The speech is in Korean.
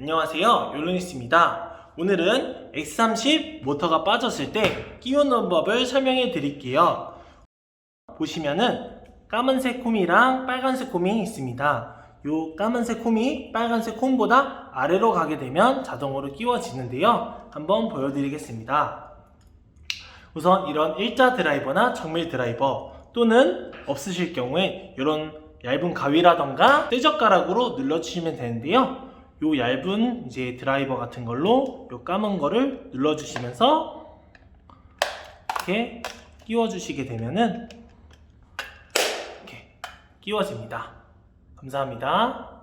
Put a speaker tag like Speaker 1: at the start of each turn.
Speaker 1: 안녕하세요 요르니스입니다. 오늘은 X30 모터가 빠졌을 때 끼우는 법을 설명해 드릴게요. 보시면은 까만색 콤이랑 빨간색 콤이 있습니다. 요 까만색 콤이 빨간색 콤보다 아래로 가게 되면 자동으로 끼워지는데요. 한번 보여드리겠습니다. 우선 이런 일자 드라이버나 정밀 드라이버 또는 없으실 경우에 이런 얇은 가위라던가 떼젓가락으로 눌러주시면 되는데요. 요 얇은 이제 드라이버 같은 걸로 요 까만 거를 눌러주시면서 이렇게 끼워주시게 되면은 이렇게 끼워집니다. 감사합니다.